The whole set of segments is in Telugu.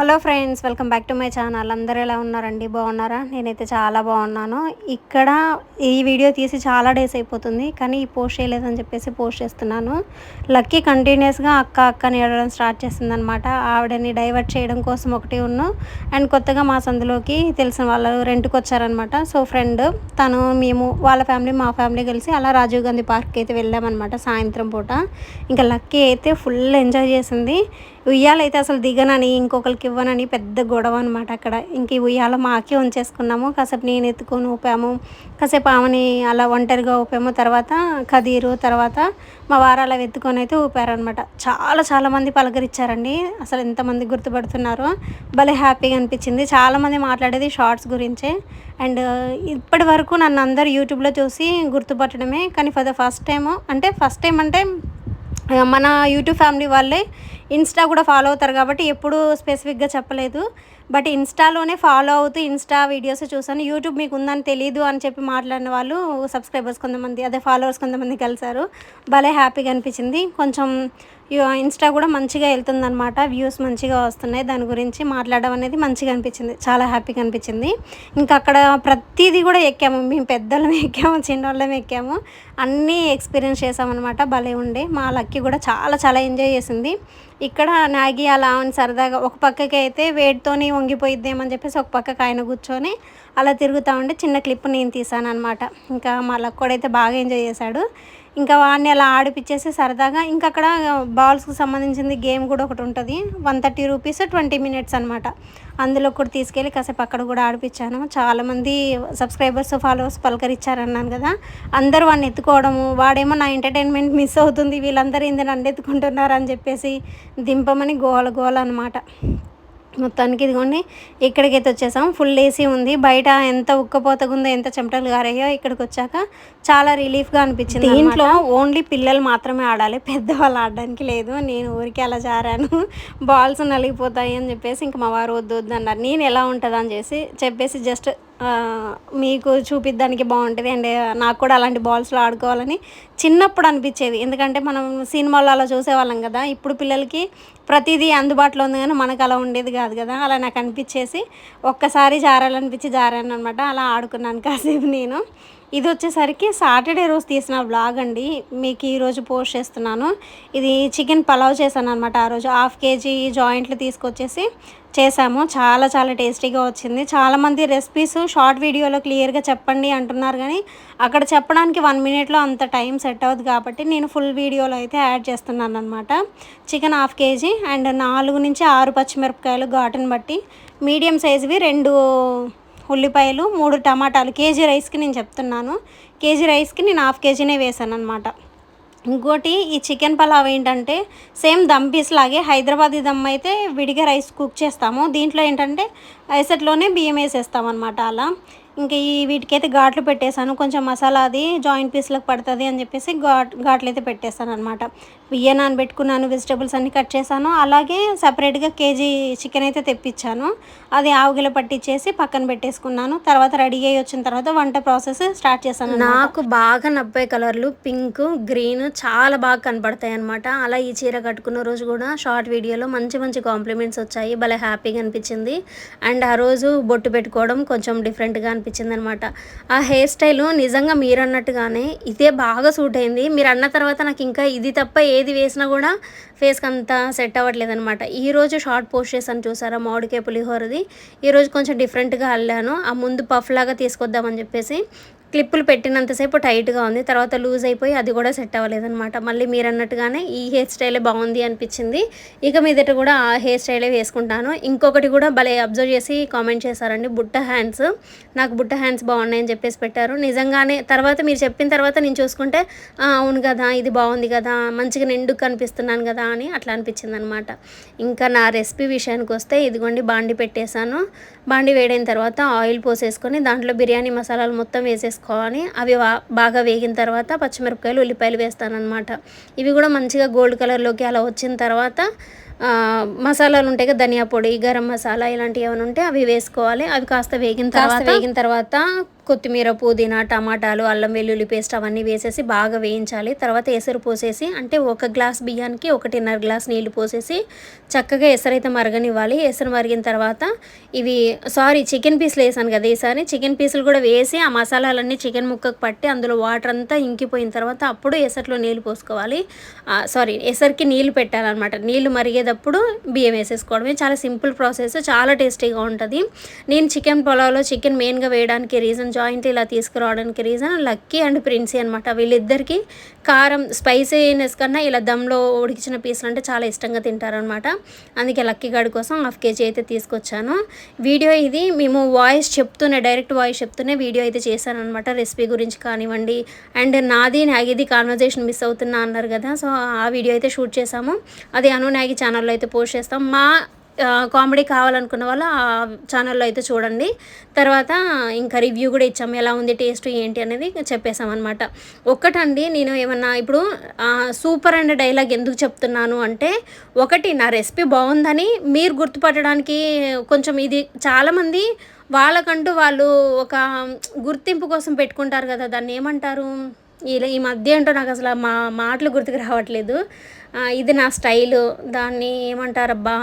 Hello friends welcome back to my channel. అందరూ ఎలా ఉన్నారండి? బాగున్నారా? నేనైతే చాలా బాగున్నాను. ఇక్కడ ఈ వీడియో తీసి చాలా డేస్ అయిపోతుంది కానీ ఈ పోస్ట్ చేయలేదని చెప్పేసి పోస్ట్ చేస్తున్నాను. లక్కీ కంటిన్యూస్గా అక్క అక్కని ఏడవడం స్టార్ట్ చేసిందనమాట. ఆవిడని డైవర్ట్ చేయడం కోసం ఒకటి ఉన్ను. అండ్ కొత్తగా మా సందులోకి తెలిసిన వాళ్ళు రెంట్కి వచ్చారనమాట. సో ఫ్రెండ్ తను మేము వాళ్ళ ఫ్యామిలీ మా ఫ్యామిలీ కలిసి అలా రాజీవ్ గాంధీ పార్క్ అయితే వెళ్ళామన్నమాట సాయంత్రం పూట. ఇంకా లక్కీ అయితే ఫుల్ ఎంజాయ్ చేసింది. ఉయ్యాలైతే అసలు దిగనని ఇంకొకరికి ఇవ్వనని పెద్ద గొడవ అనమాట అక్కడ. ఇంక ఈ ఉయ్యాల మాకే ఉంచేసుకున్నాము. కాసేపు నేను ఎత్తుకొని ఊపాము. కాసేపు ఆమెని అలా ఒంటరిగా ఊపాము. తర్వాత ఖదీరు తర్వాత మా వారు అలా ఎత్తుకొని అయితే ఊపారనమాట చాలా చాలామంది పలకరించారండి. అసలు ఎంతమంది గుర్తుపడుతున్నారో? భలే హ్యాపీగా అనిపించింది. చాలామంది మాట్లాడేది షార్ట్స్ గురించే. అండ్ ఇప్పటి వరకు నన్ను అందరు యూట్యూబ్లో చూసి గుర్తుపట్టడమే. కానీ ఫర్ ద ఫస్ట్ టైం అంటే ఫస్ట్ టైం అంటే మన యూట్యూబ్ ఫ్యామిలీ వాళ్ళే ఇన్స్టా కూడా ఫాలో అవుతారు కాబట్టి ఎప్పుడూ స్పెసిఫిక్గా చెప్పలేదు. బట్ ఇన్స్టాలోనే ఫాలో అవుతూ ఇన్స్టా వీడియోస్ చూసాను. యూట్యూబ్ మీకు ఉందని తెలియదు అని చెప్పి మాట్లాడిన వాళ్ళు సబ్స్క్రైబర్స్ కొంతమంది అదే ఫాలోవర్స్ కొంతమంది కలిసారు భలే హ్యాపీగా అనిపించింది. కొంచెం ఇన్స్టా కూడా మంచిగా వెళ్తుందనమాట వ్యూస్ మంచిగా వస్తున్నాయి. దాని గురించి మాట్లాడడం అనేది మంచిగా అనిపించింది. చాలా హ్యాపీగా అనిపించింది. ఇంకా అక్కడ ప్రతిదీ కూడా ఎక్కాము. మేము పెద్దలం ఎక్కాము చిన్నవాళ్ళం ఎక్కాము. అన్నీ ఎక్స్పీరియన్స్ చేసామన్నమాట. భలే ఉండే. మా లక్కీ కూడా చాలా చాలా ఎంజాయ్ చేసింది. ఇక్కడ నాగి అలా అని సరదాగా ఒక పక్కకి అయితే వేడితోని వంగిపోయిద్దేమని చెప్పేసి ఒక పక్కకు ఆయన కూర్చొని అలా తిరుగుతూ ఉంటే చిన్న క్లిప్ నేను తీసాను అనమాట ఇంకా మా లక్కోడు అయితే బాగా ఎంజాయ్ చేశాడు. ఇంకా వాడిని అలా ఆడిపిచ్చేసి సరదాగా ఇంకా అక్కడ బాల్స్కి సంబంధించింది గేమ్ కూడా ఒకటి ఉంటుంది. One thirty rupees twenty minutes అనమాట అందులో కూడా తీసుకెళ్ళి కాసేపు అక్కడ కూడా ఆడిపించాను చాలామంది సబ్స్క్రైబర్స్ ఫాలోవర్స్ పలకరించారన్నాను కదా. అందరూ వాడిని ఎత్తుకోవడము వాడేమో నా ఎంటర్టైన్మెంట్ మిస్ అవుతుంది వీళ్ళందరూ ఇంత నన్ను ఎత్తుకుంటున్నారు అని చెప్పేసి దింపమని గోల గోల అనమాట మొత్తానికి ఇదిగోండి ఇక్కడికైతే వచ్చేసాం. ఫుల్ ఏసీ ఉంది. బయట ఎంత ఉక్కపోతగా ఉందో ఎంత చెమటలు గారయ్యో ఇక్కడికి వచ్చాక చాలా రిలీఫ్గా అనిపించింది దీంట్లో ఓన్లీ పిల్లలు మాత్రమే ఆడాలి. పెద్దవాళ్ళు ఆడడానికి లేదు. నేను ఊరికి అలా జారాను. బాల్స్ నలిగిపోతాయి అని చెప్పేసి ఇంక మా వారు వద్దు వద్దు అన్నారు. నేను ఎలా ఉంటుందని చేసి చెప్పేసి జస్ట్ మీకు చూపిద్దానికి బాగుంటుంది. అండ్ నాకు కూడా అలాంటి బాల్స్లో ఆడుకోవాలని చిన్నప్పుడు అనిపించేది. ఎందుకంటే మనం సినిమాల్లో అలా చూసేవాళ్ళం కదా. ఇప్పుడు పిల్లలకి ప్రతిదీ అందుబాటులో ఉంది కానీ మనకు అలా ఉండేది కాదు కదా. అలా నాకు అనిపించేసి ఒక్కసారి జారాలనిపించి జారాను అనమాట అలా ఆడుకున్నాను కాసేపు నేను. ఇది వచ్చేసరికి సాటర్డే రోజు తీసిన వ్లాగ్ అండి. మీకు ఈరోజు పోస్ట్ చేస్తున్నాను. ఇది చికెన్ పలావ్ చేశాను అనమాట ఆ రోజు హాఫ్ కేజీ జాయింట్లు తీసుకొచ్చేసి చేశాము. చాలా చాలా టేస్టీగా వచ్చింది. చాలామంది రెసిపీస్ షార్ట్ వీడియోలో క్లియర్గా చెప్పండి అంటున్నారు కానీ అక్కడ చెప్పడానికి వన్ మినిట్లో అంత టైం సెట్ అవుతుంది కాబట్టి నేను ఫుల్ వీడియోలో అయితే యాడ్ చేస్తున్నాను అనమాట చికెన్ హాఫ్ కేజీ అండ్ నాలుగు నుంచి ఆరు పచ్చిమిరపకాయలు ఘాటును బట్టి మీడియం సైజువి రెండు ఉల్లిపాయలు మూడు టమాటాలు కేజీ రైస్కి నేను చెప్తున్నాను. కేజీ రైస్కి నేను హాఫ్ కేజీనే వేసాను అనమాట ఇంకోటి ఈ చికెన్ పలావ్ ఏంటంటే సేమ్ దమ్ పీస్ లాగే హైదరాబాదీ దమ్ అయితే విడిగా రైస్ కుక్ చేస్తాము. దీంట్లో ఏంటంటే ఎసట్లోనే బియ్యం వేసేస్తాం అనమాట అలా. ఇంకా ఈ వీటికైతే ఘాట్లు పెట్టేశాను. కొంచెం మసాలా అది జాయింట్ పీస్లకు పడుతుంది అని చెప్పేసి ఘాట్ ఘాట్లు అయితే పెట్టేశాను అనమాట బియ్యం నానబెట్టుకున్నాను వెజిటబుల్స్ అన్ని కట్ చేశాను. అలాగే సపరేట్గా కేజీ చికెన్ అయితే తెప్పించాను. అది ఆవుగిల పట్టించేసి పక్కన పెట్టేసుకున్నాను. తర్వాత రెడీ అయ్యి వచ్చిన తర్వాత వంట ప్రాసెస్ స్టార్ట్ చేశాను నాకు బాగా నబ్బాయి కలర్లు పింక్ గ్రీన్ చాలా బాగా కనపడతాయి అనమాట అలా ఈ చీర కట్టుకున్న రోజు కూడా షార్ట్ వీడియోలో మంచి మంచి కాంప్లిమెంట్స్ వచ్చాయి. భలే హ్యాపీగా అనిపించింది. అండ్ ఆ రోజు బొట్టు పెట్టుకోవడం కొంచెం డిఫరెంట్గా అనిపించింది. అనమాట ఆ హెయిర్ స్టైల్ నిజంగా మీరు అన్నట్టుగానే ఇదే బాగా సూట్ అయింది. మీరు అన్న తర్వాత నాకు ఇంకా ఇది తప్ప ఏది వేసినా కూడా ఫేస్కి అంత సెట్ అవ్వట్లేదు అనమాట ఈరోజు షార్ట్ పోస్ట్ చేశాను చూసారా? మామిడికాయ పులిహోరది. ఈరోజు కొంచెం డిఫరెంట్గా అల్లాను. ఆ ముందు పఫ్ లాగా తీసుకొద్దామని చెప్పేసి క్లిప్పులు పెట్టినంతసేపు టైట్గా ఉంది. తర్వాత లూజ్ అయిపోయి అది కూడా సెట్ అవ్వలేదనమాట మళ్ళీ మీరు అన్నట్టుగానే ఈ హెయిర్ స్టైలే బాగుంది అనిపించింది. ఇక మీదట కూడా ఆ హెయిర్ స్టైలే వేసుకుంటాను. ఇంకొకటి కూడా భలే అబ్జర్వ్ చేసి కామెంట్ చేశారండి. బుట్ట హ్యాండ్స్. నాకు బుట్ట హ్యాండ్స్ బాగున్నాయని చెప్పేసి పెట్టారు. నిజంగానే తర్వాత మీరు చెప్పిన తర్వాత నేను చూసుకుంటే అవును కదా ఇది బాగుంది కదా మంచిగా నిండు కనిపిస్తున్నాను కదా అని అట్లా అనిపించింది అనమాట ఇంకా నా రెసిపీ విషయానికి వస్తే ఇదిగోండి బాండి పెట్టేశాను. బాండి వేడైన తర్వాత ఆయిల్ పోసేసుకొని దాంట్లో బిర్యానీ మసాలాలు మొత్తం వేసేసుకోవాలి అవి బాగా వేగిన తర్వాత పచ్చిమిరపకాయలు ఉల్లిపాయలు వేస్తానన్నమాట. ఇవి కూడా మంచిగా గోల్డ్ కలర్లోకి అలా వచ్చిన తర్వాత మసాలాలు ఉంటాయి కదా ధనియా పొడి గరం మసాలా ఇలాంటివి ఏమైనా ఉంటే అవి వేసుకోవాలి. అవి కాస్త వేగిన తర్వాత వేగిన తర్వాత కొత్తిమీర పుదీనా టమాటాలు అల్లం వెల్లుల్లి పేస్ట్ అవన్నీ వేసేసి బాగా వేయించాలి. తర్వాత ఎసరు పోసేసి అంటే ఒక గ్లాస్ బియ్యానికి ఒకటిన్నర గ్లాస్ నీళ్ళు పోసేసి చక్కగా ఎసరైతే మరగనివ్వాలి. ఎసరు మరిగిన తర్వాత ఇవి సారీ చికెన్ పీసులు వేసాను కదా ఈసారి. చికెన్ పీసులు కూడా వేసి ఆ మసాలాలన్నీ చికెన్ ముక్కకు పట్టి అందులో వాటర్ అంతా ఇంకిపోయిన తర్వాత అప్పుడు ఎసట్లో నీళ్ళు పోసుకోవాలి. సారీ ఎసరికి నీళ్ళు పెట్టాలన్నమాట. నీళ్ళు అప్పుడు బియ్యం వేసేసుకోవడమే. చాలా సింపుల్ ప్రాసెస్ చాలా టేస్టీగా ఉంటుంది. నేను చికెన్ పొలావ్లో చికెన్ మెయిన్గా వేయడానికి రీజన్ జాయింట్ ఇలా తీసుకురావడానికి రీజన్ లక్కీ అండ్ ప్రిన్సీ అనమాట వీళ్ళిద్దరికీ కారం స్పైసీనెస్ కన్నా ఇలా దమ్లో ఉడికించిన పీసులు అంటే చాలా ఇష్టంగా తింటారనమాట అందుకే లక్కీ గాడి కోసం హాఫ్ కేజీ అయితే తీసుకొచ్చాను. వీడియో ఇది మేము వాయిస్ చెప్తూనే డైరెక్ట్ వాయిస్ చెప్తూనే వీడియో అయితే చేశానమాట రెసిపీ గురించి కానివ్వండి అండ్ నాది నాగిది కాన్వర్జేషన్ మిస్ అవుతున్నా అన్నారు కదా సో ఆ వీడియో అయితే షూట్ చేసాము అది అను నాగి ఛానల్లో అయితే పోస్ట్ చేస్తాం. మా కామెడీ కావాలనుకున్న వాళ్ళు ఆ ఛానల్లో అయితే చూడండి. తర్వాత ఇంకా రివ్యూ కూడా ఇచ్చాము. ఎలా ఉంది టేస్ట్ ఏంటి అనేది చెప్పేసాం అనమాట ఒక్కటండి నేను ఏమన్నా ఇప్పుడు సూపర్ అండ్ డైలాగ్ ఎందుకు చెప్తున్నాను అంటే ఒకటి నా రెసిపీ బాగుందని మీరు గుర్తుపట్టడానికి కొంచెం ఇది చాలామంది వాళ్ళకంటూ వాళ్ళు ఒక గుర్తింపు కోసం పెట్టుకుంటారు కదా దాన్ని ఏమంటారు? ఇలా ఈ మధ్య ఏంటో నాకు అసలు మా మాటలు గుర్తుకు రావట్లేదు. ఇది నా స్టైలు దాన్ని ఏమంటారబ్బా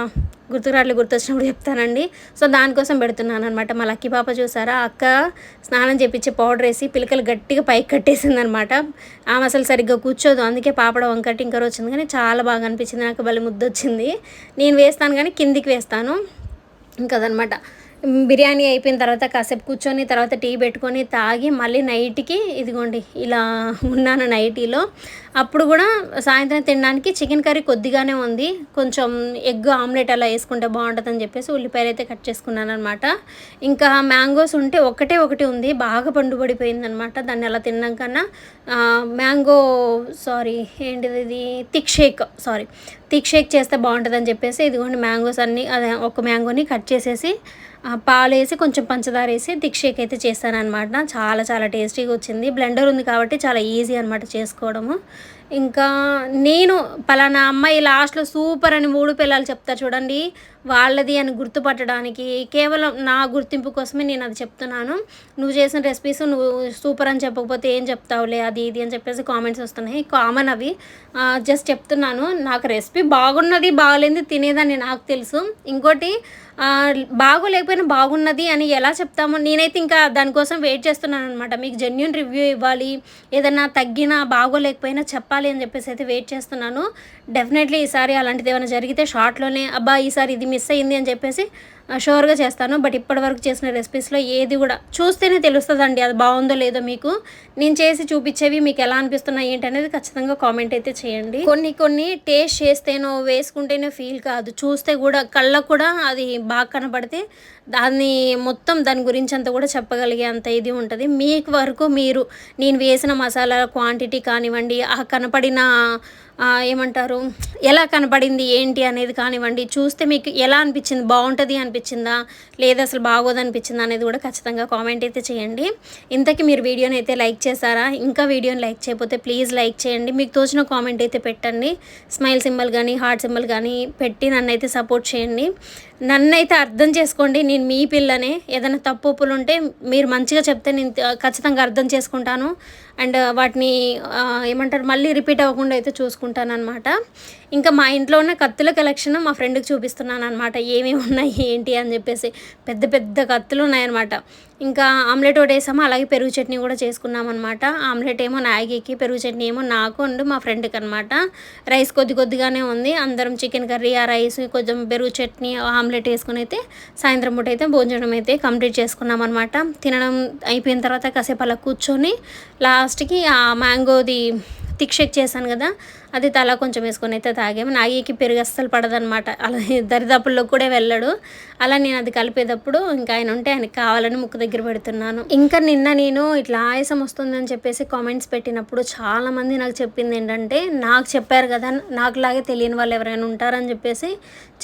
గుర్తురాట్లు గుర్తొచ్చినప్పుడు చెప్తానండి. సో దానికోసం పెడుతున్నాను అనమాట మా లక్కీ పాప చూసారా? అక్క స్నానం చేపించి పౌడర్ వేసి పిలకలు గట్టిగా పైకి కట్టేసింది అనమాట ఆమె అసలు సరిగ్గా కూర్చోదు. అందుకే పాపడ వంకటి ఇంకా వచ్చింది కానీ చాలా బాగా అనిపించింది. నాకు బలి ముద్దు వచ్చింది నేను వేస్తాను కానీ కిందికి వేస్తాను. ఇంకదనమాట బిర్యానీ అయిపోయిన తర్వాత కాసేపు కూర్చొని తర్వాత టీ పెట్టుకొని తాగి మళ్ళీ నైట్కి ఇదిగోండి ఇలా ఉన్నాను నైటీలో. అప్పుడు కూడా సాయంత్రం తినడానికి చికెన్ కర్రీ కొద్దిగానే ఉంది. కొంచెం ఎగ్ ఆమ్లెట్ అలా వేసుకుంటే బాగుంటుందని చెప్పేసి ఉల్లిపాయలు అయితే కట్ చేసుకున్నాను అనమాట ఇంకా మ్యాంగోస్ ఉంటే ఒకటే ఒకటి ఉంది బాగా పండుబడిపోయిందనమాట దాన్ని అలా తిన్నాం కన్నా. మ్యాంగో సారీ ఏంటిది ఇది? Thick shake sorry thick shake చేస్తే బాగుంటుందని చెప్పేసి ఇదిగోండి మ్యాంగోస్ అన్నీ అదే ఒక మ్యాంగోని కట్ చేసేసి పాలు వేసి కొంచెం పంచదార వేసి థిక్ షేక్ అయితే చేస్తాను చాలా చాలా టేస్టీగా వచ్చింది. బ్లెండర్ ఉంది కాబట్టి చాలా ఈజీ అనమాట చేసుకోవడము. ఇంకా నేను పలానా అమ్మాయి లాస్ట్లో సూపర్ అని మూడు పిల్లలు చెప్తారు చూడండి. వాళ్ళది అని గుర్తుపట్టడానికి కేవలం నా గుర్తింపు కోసమే నేను అది చెప్తున్నాను. నువ్వు చేసిన రెసిపీస్ నువ్వు సూపర్ అని చెప్పకపోతే ఏం చెప్తావులే అది ఇది అని చెప్పేసి కామెంట్స్ వస్తున్నాయి. కామన్ అవి. జస్ట్ చెప్తున్నాను. నాకు రెసిపీ బాగున్నది బాగలేంది తినేదని నాకు తెలుసు. ఇంకోటి బాగోలేకపోయినా బాగున్నది అని ఎలా చెప్తామో నేనైతే ఇంకా దానికోసం వెయిట్ చేస్తున్నాను అనమాట మీకు జెన్యున్ రివ్యూ ఇవ్వాలి. ఏదన్నా తగ్గినా బాగోలేకపోయినా చెప్పాలి అని చెప్పేసి అయితే వెయిట్ చేస్తున్నాను. డెఫినెట్లీ ఈసారి అలాంటిది ఏమైనా జరిగితే షార్ట్లోనే అబ్బా ఈసారి ఇది మిస్ అయ్యింది అని చెప్పేసి షూర్గా చేస్తాను. బట్ ఇప్పటివరకు చేసిన రెసిపీస్లో ఏది కూడా చూస్తేనే తెలుస్తుందండి అది బాగుందో లేదో మీకు. నేను చేసి చూపించేవి మీకు ఎలా అనిపిస్తున్నాయి ఏంటి అనేది ఖచ్చితంగా కామెంట్ అయితే చేయండి. కొన్ని కొన్ని టేస్ట్ చేస్తేనో వేసుకుంటేనో ఫీల్ కాదు. చూస్తే కూడా కళ్ళకు కూడా అది బాగా కనపడితే దాన్ని మొత్తం దాని గురించి అంతా కూడా చెప్పగలిగే అంత ఇది ఉంటుంది. మీకు వరకు మీరు నేను వేసిన మసాలా క్వాంటిటీ కానివ్వండి ఆ కనపడిన ఏమంటారు ఎలా కనపడింది ఏంటి అనేది కానివ్వండి చూస్తే మీకు ఎలా అనిపించింది బాగుంటుంది అనిపించిందా లేదా అసలు బాగోదు అనిపించిందా అనేది కూడా ఖచ్చితంగా కామెంట్ అయితే చేయండి. ఇంతకీ మీరు వీడియోని అయితే లైక్ చేశారా? ఇంకా వీడియోని లైక్ చేయకపోతే ప్లీజ్ లైక్ చేయండి. మీకు తోచిన కామెంట్ అయితే పెట్టండి. స్మైల్ సింబల్ కానీ హార్ట్ సింబల్ కానీ పెట్టి నన్ను అయితే సపోర్ట్ చేయండి. నన్నైతే అర్థం చేసుకోండి. నేను మీ పిల్లనే. ఏదైనా తప్పు ఒప్పులు ఉంటే మీరు మంచిగా చెప్తే నేను ఖచ్చితంగా అర్థం చేసుకుంటాను. అండ్ వాటిని ఏమంటారు మళ్ళీ రిపీట్ అవ్వకుండా అయితే చూసుకుంటాను అనమాట ఇంకా మా ఇంట్లో ఉన్న కత్తుల కలెక్షన్ మా ఫ్రెండ్కి చూపిస్తున్నాను అనమాట ఏమేమి ఉన్నాయి ఏంటి అని చెప్పేసి పెద్ద పెద్ద కత్తులు ఉన్నాయన్నమాట. ఇంకా ఆమ్లెట్ ఒకటి వేసాము అలాగే పెరుగు చట్నీ కూడా చేసుకున్నాం అనమాట ఆమ్లెట్ ఏమో నాగికి పెరుగు చట్నీ ఏమో నాకు అండ్ మా ఫ్రెండ్కి అనమాట రైస్ కొద్ది కొద్దిగానే ఉంది. అందరం చికెన్ కర్రీ ఆ రైస్ కొంచెం పెరుగు చట్నీ ఆమ్లెట్ వేసుకుని అయితే సాయంత్రం పూట అయితే భోజనం అయితే కంప్లీట్ చేసుకున్నాం అనమాట తినడం అయిపోయిన తర్వాత కాసేపు అలా కూర్చొని లాస్ట్కి ఆ మ్యాంగోది తిక్ షేక్ చేశాను కదా అది తల కొంచెం వేసుకొని అయితే తాగాము. నాగికి పెరుగు అస్సలు పడదనమాట అలా దరిదాపుల్లో కూడా వెళ్ళాడు. అలా నేను అది కలిపేటప్పుడు ఇంకా ఆయన ఉంటే ఆయనకి కావాలని ముక్కు దగ్గర పెడుతున్నాను. ఇంకా నిన్న నేను ఇట్లా ఆయాసం వస్తుందని చెప్పేసి కామెంట్స్ పెట్టినప్పుడు చాలామంది నాకు చెప్పింది ఏంటంటే నాకు చెప్పారు కదా నాకులాగే తెలియని వాళ్ళు ఎవరైనా ఉంటారని చెప్పేసి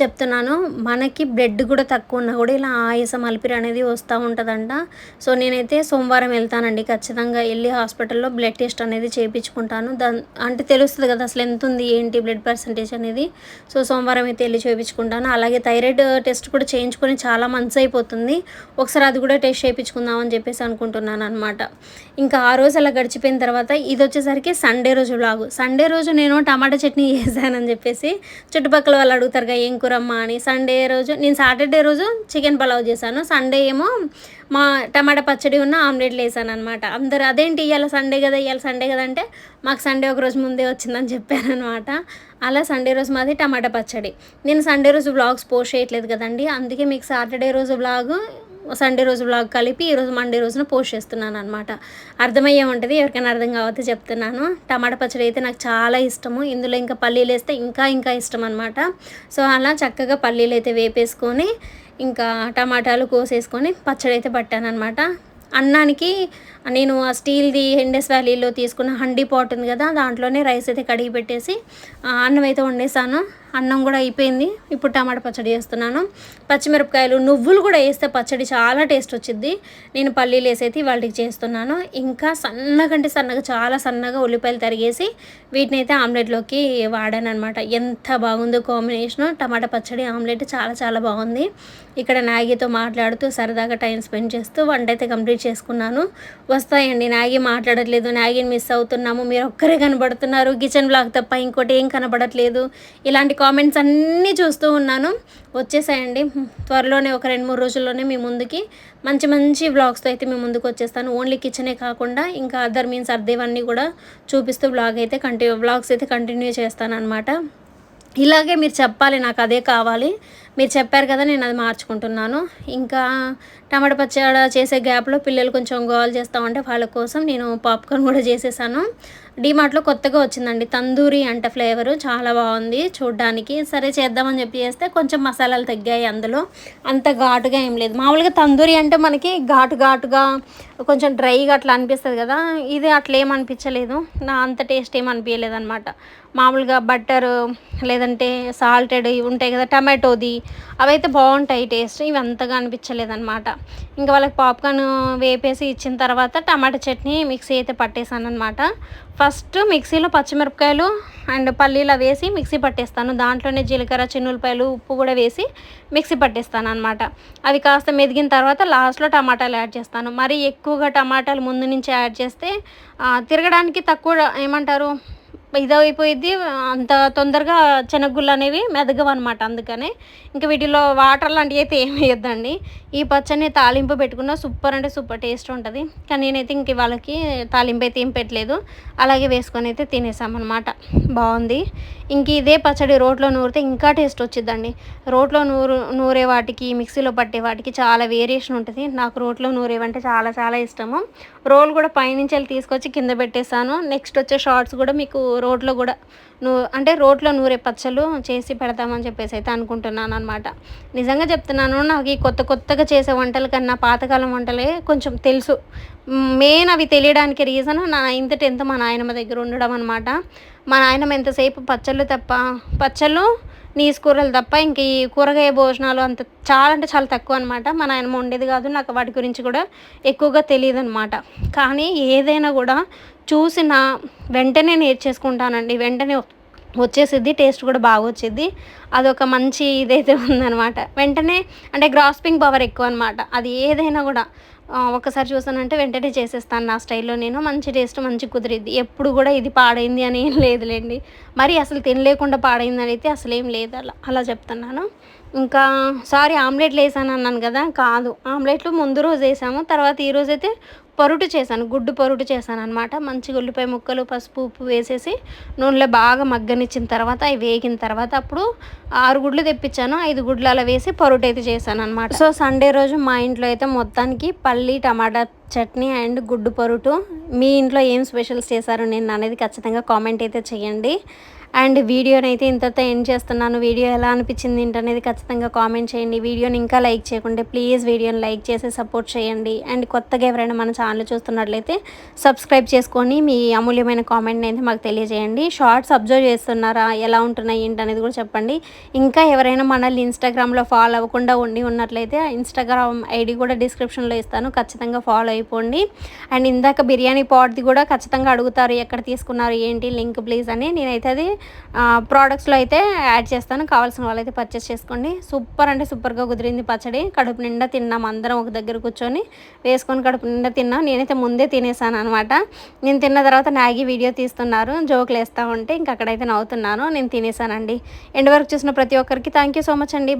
చెప్తున్నాను. మనకి బ్లడ్ కూడా తక్కువ ఉన్నా కూడా ఇలా ఆయాసం అలిపిరి అనేది వస్తూ ఉంటుందంట. సో నేనైతే సోమవారం వెళ్తానండి. ఖచ్చితంగా వెళ్ళి హాస్పిటల్లో బ్లడ్ టెస్ట్ అనేది చేయించుకుంటాను. దా అంటే తెలుస్తుంది కదా అసలు ఎంత ఉంది ఏంటి బ్లడ్ పర్సంటేజ్ అనేది? సో సోమవారం అయితే వెళ్ళి చూపించుకుంటాను అలాగే థైరాయిడ్ టెస్ట్ uh, కూడా చేయించుకొని చాలా మంత్స్ అయిపోతుంది. ఒకసారి అది కూడా టెస్ట్ చేయించుకుందాం అని చెప్పేసి అనుకుంటున్నాను అనమాట ఇంకా ఆ రోజు అలా గడిచిపోయిన తర్వాత ఇది వచ్చేసరికి సండే రోజు లాగు సండే రోజు నేను టమాటా చట్నీ చేశానని చెప్పేసి చుట్టుపక్కల వాళ్ళు అడుగుతారుగా ఏం కూరమ్మా? అని. సండే రోజు నేను సాటర్డే రోజు చికెన్ పలావ్ చేశాను. సండే ఏమో మా టమాటా పచ్చడి ఉన్న ఆమ్లెట్లు వేసాను అనమాట అందరు అదేంటి ఇవాళ సండే కదా ఇవాళ సండే కదా అంటే మాకు సండే ఒక రోజు ముందే వచ్చిందని చెప్పాను అనమాట అలా సండే రోజు మాది టమాటా పచ్చడి. నేను సండే రోజు బ్లాగ్స్ పోస్ట్ చేయట్లేదు కదండి అందుకే మీకు సాటర్డే రోజు బ్లాగ్ సండే రోజు బ్లాగ్ కలిపి ఈరోజు మండే రోజున పోస్ట్ చేస్తున్నాను అనమాట అర్థమయ్యే ఉంటుంది ఎవరికైనా అర్థం కావద్దు చెప్తున్నాను. టమాటా పచ్చడి అయితే నాకు చాలా ఇష్టము. ఇందులో ఇంకా పల్లీలు వేస్తే ఇంకా ఇంకా ఇష్టం అనమాట సో అలా చక్కగా పల్లీలు అయితే వేపేసుకొని ఇంకా టమాటాలు కోసేసుకొని పచ్చడి అయితే పట్టాను అనమాట అన్నానికి నేను ఆ స్టీల్ది హెండెస్ వ్యాలీలో తీసుకున్న హండీ పాట్ ఉంది కదా దాంట్లోనే రైస్ అయితే కడిగి పెట్టేసి అన్నం అయితే వండేసాను. అన్నం కూడా అయిపోయింది. ఇప్పుడు టమాటా పచ్చడి చేస్తున్నాను. పచ్చిమిరపకాయలు నువ్వులు కూడా వేస్తే పచ్చడి చాలా టేస్ట్ వచ్చింది నేను పల్లీలు వేసైతే వాళ్ళకి చేస్తున్నాను. ఇంకా సన్నగంటే సన్నగా చాలా సన్నగా ఉల్లిపాయలు తరిగేసి వీటిని అయితే ఆమ్లెట్లోకి వాడాను అనమాట ఎంత బాగుందో కాంబినేషన్. టమాటా పచ్చడి ఆమ్లెట్ చాలా చాలా బాగుంది. ఇక్కడ నాగితో మాట్లాడుతూ సరదాగా టైం స్పెండ్ చేస్తూ వంట అయితే కంప్లీట్ చేసుకున్నాను. వస్తాయండి నాగి మాట్లాడట్లేదు. నాగిని మిస్ అవుతున్నాము. మీరు ఒక్కరే కనబడుతున్నారు. కిచెన్ బ్లాగ్ తప్ప ఇంకోటి ఏం కనబడట్లేదు. ఇలాంటి కామెంట్స్ అన్నీ చూస్తూ ఉన్నాను. వచ్చేసాయండి. త్వరలోనే ఒక రెండు మూడు రోజుల్లోనే మీ ముందుకి మంచి మంచి బ్లాగ్స్తో అయితే మీ ముందుకు వచ్చేస్తాను. ఓన్లీ కిచెనే కాకుండా ఇంకా అదర్ మీన్స్ అర్దేవన్నీ కూడా చూపిస్తూ బ్లాగ్ అయితే కంటిన్యూ బ్లాగ్స్ అయితే కంటిన్యూ చేస్తాను అనమాట ఇలాగే మీరు చెప్పాలి నాకు అదే కావాలి. మీరు చెప్పారు కదా నేను అది మార్చుకుంటున్నాను. ఇంకా టమాటా పచ్చడి చేసే గ్యాప్లో పిల్లలు కొంచెం గోల్ చేస్తూ ఉంటే వాళ్ళ కోసం నేను పాప్కార్న్ కూడా చేసేసాను. డీమార్ట్లో కొత్తగా వచ్చిందండి తందూరి అంట ఫ్లేవర్ చాలా బాగుంది చూడ్డానికి. సరే చేద్దామని చెప్పి చేస్తే కొంచెం మసాలాలు తగ్గాయి అందులో. అంత ఘాటుగా ఏం లేదు. మామూలుగా తందూరి అంటే మనకి ఘాటు ఘాటుగా కొంచెం డ్రైగా అట్లా అనిపిస్తుంది కదా ఇది అట్లా ఏం అనిపించలేదు. నా అంత టేస్ట్ ఏం అనిపించలేదు అనమాట మామూలుగా బట్టర్ లేదంటే సాల్టెడ్ ఇవి ఉంటాయి కదా టమాటోది అవైతే బాగుంటాయి టేస్ట్ ఇవి అంతగా అనిపించలేదనమాట ఇంకా వాళ్ళకి పాప్కార్న్ వేపేసి ఇచ్చిన తర్వాత టమాటా చట్నీ మిక్సీ అయితే పట్టేశాను అనమాట ఫస్ట్ మిక్సీలో పచ్చిమిరపకాయలు అండ్ పల్లీలు వేసి మిక్సీ పట్టేస్తాను. దాంట్లోనే జీలకర్ర చిన్నులపాయలు ఉప్పు కూడా వేసి మిక్సీ పట్టేస్తాను అనమాట అవి కాస్త మెదిగిన తర్వాత లాస్ట్లో టమాటాలు యాడ్ చేస్తాను. మరి ఎక్కువగా టమాటాలు ముందు నుంచి యాడ్ చేస్తే తిరగడానికి తక్కువ ఏమంటారు? ఇదైపోయిద్ది అంత తొందరగా శనగగుళ్ళు అనేవి మెదగవు అనమాట అందుకనే. ఇంకా వీటిలో వాటర్ లాంటివి అయితే ఏమి వేయొద్దండి. ఈ పచ్చని తాలింపు పెట్టుకున్న సూపర్ అంటే సూపర్ టేస్ట్ ఉంటుంది. కానీ నేనైతే ఇంక వాళ్ళకి తాలింపు అయితే ఏం పెట్టలేదు. అలాగే వేసుకొని అయితే తినేసామన్నమాట. బాగుంది. ఇంక ఇదే పచ్చడి రోట్లో నూరితే ఇంకా టేస్ట్ వచ్చిందండి రోట్లో నూరు నూరే వాటికి మిక్సీలో పట్టే వాటికి చాలా వేరియేషన్ ఉంటుంది. నాకు రోట్లో నూరేవంటే చాలా చాలా ఇష్టము. రోల్ కూడా పైనుంచి వెళ్ళి తీసుకొచ్చి కింద పెట్టేశాను. నెక్స్ట్ వచ్చే షార్ట్స్ కూడా మీకు రోట్లో కూడా నూ అంటే రోట్లో నూరే పచ్చళ్ళు చేసి పెడతామని చెప్పేసి అయితే అనుకుంటున్నాను అనమాట నిజంగా చెప్తున్నాను నాకు ఈ కొత్త కొత్తగా చేసే వంటల కన్నా పాతకాలం వంటలే కొంచెం తెలుసు. మెయిన్ అవి తెలియడానికి రీజన్ నా నైన్త్ టెన్త్ మా నాయనమ్మ దగ్గర ఉండడం అనమాట మా నాయనమ్మ ఎంతసేపు పచ్చళ్ళు తప్ప పచ్చళ్ళు నీసు కూరలు తప్ప ఇంక ఈ కూరగాయ భోజనాలు అంత చాలా అంటే చాలా తక్కువ అనమాట మా నాయనమ్మ ఉండేది కాదు నాకు వాటి గురించి కూడా ఎక్కువగా తెలియదు అనమాట కానీ ఏదైనా కూడా చూసిన వెంటనే నేర్చేసుకుంటానండి. వెంటనే వచ్చేసిద్ది టేస్ట్ కూడా బాగా వచ్చిద్ది అదొక మంచి ఇదైతే ఉందనమాట వెంటనే అంటే గ్రాస్పింగ్ పవర్ ఎక్కువ అనమాట అది ఏదైనా కూడా ఒకసారి చూసానంటే వెంటనే చేసేస్తాను నా స్టైల్లో నేను. మంచి టేస్ట్ మంచి కుదిరిద్ది. ఎప్పుడు కూడా ఇది పాడైంది అని ఏం లేదులేండి. మరి అసలు తినలేకుండా పాడైంది అని అయితే అసలు ఏం లేదు. అలా అలా చెప్తున్నాను. ఇంకా సారీ ఆమ్లెట్లు వేసాను అన్నాను కదా. కాదు ఆమ్లెట్లు ముందు రోజు వేసాము. తర్వాత ఈ పొరుటు చేశాను గుడ్డు పొరుటు చేశాను అనమాట మంచిగా ఉల్లిపాయ ముక్కలు పసుపు ఉప్పు వేసేసి నూనెలో బాగా మగ్గనిచ్చిన తర్వాత అవి వేగిన తర్వాత అప్పుడు ఆరు గుడ్లు తెప్పించాను. ఐదు గుడ్లు అలా వేసి పొరుటు అయితే చేశాను అనమాట సో సండే రోజు మా ఇంట్లో అయితే మొత్తానికి పల్లి టమాటా చట్నీ అండ్ గుడ్డు పొరుటు. మీ ఇంట్లో ఏం స్పెషల్స్ చేశారు నేను అనేది ఖచ్చితంగా కామెంట్ అయితే చేయండి. అండ్ వీడియోని అయితే ఇంతతో ఎండ్ చేస్తున్నాను. వీడియో ఎలా అనిపించింది ఏంటనేది ఖచ్చితంగా కామెంట్ చేయండి. వీడియోని ఇంకా లైక్ చేయకుంటే ప్లీజ్ వీడియోని లైక్ చేసి సపోర్ట్ చేయండి. అండ్ కొత్తగా ఎవరైనా మన ఛానల్ చూస్తున్నట్లయితే సబ్స్క్రైబ్ చేసుకొని మీ అమూల్యమైన కామెంట్ని అయితే మాకు తెలియజేయండి. షార్ట్స్ అబ్జర్వ్ చేస్తున్నారా? ఎలా ఉంటున్నాయి ఏంటి అనేది కూడా చెప్పండి. ఇంకా ఎవరైనా మనల్ని ఇన్స్టాగ్రామ్లో ఫాలో అవ్వకుండా ఉండి ఉన్నట్లయితే ఇన్స్టాగ్రామ్ ఐడి కూడా డిస్క్రిప్షన్లో ఇస్తాను. ఖచ్చితంగా ఫాలో అయిపోండి. అండ్ ఇందాక బిర్యానీ పాట్ది కూడా ఖచ్చితంగా అడుగుతారు ఎక్కడ తీసుకున్నారు ఏంటి లింక్ ప్లీజ్ అని. నేనైతే అది ప్రోడక్ట్స్లో అయితే యాడ్ చేస్తాను. కావాల్సిన వాళ్ళైతే పర్చేస్ చేసుకోండి. సూపర్ అంటే సూపర్గా కుదిరింది పచ్చడి. కడుపు నిండా తిన్నాం. అందరం ఒక దగ్గర కూర్చొని వేసుకొని కడుపు నిండా తిన్నాం. నేనైతే ముందే తినేసాను అనమాట నేను తిన్న తర్వాత నాగి వీడియో తీస్తున్నారు. జోకులు వేస్తూ ఉంటే ఇంక అక్కడైతే నవ్వుతున్నాను. నేను తినేసానండి. ఎండ్ వరకు చూసిన ప్రతి ఒక్కరికి థ్యాంక్ యూ సో మచ్ అండి.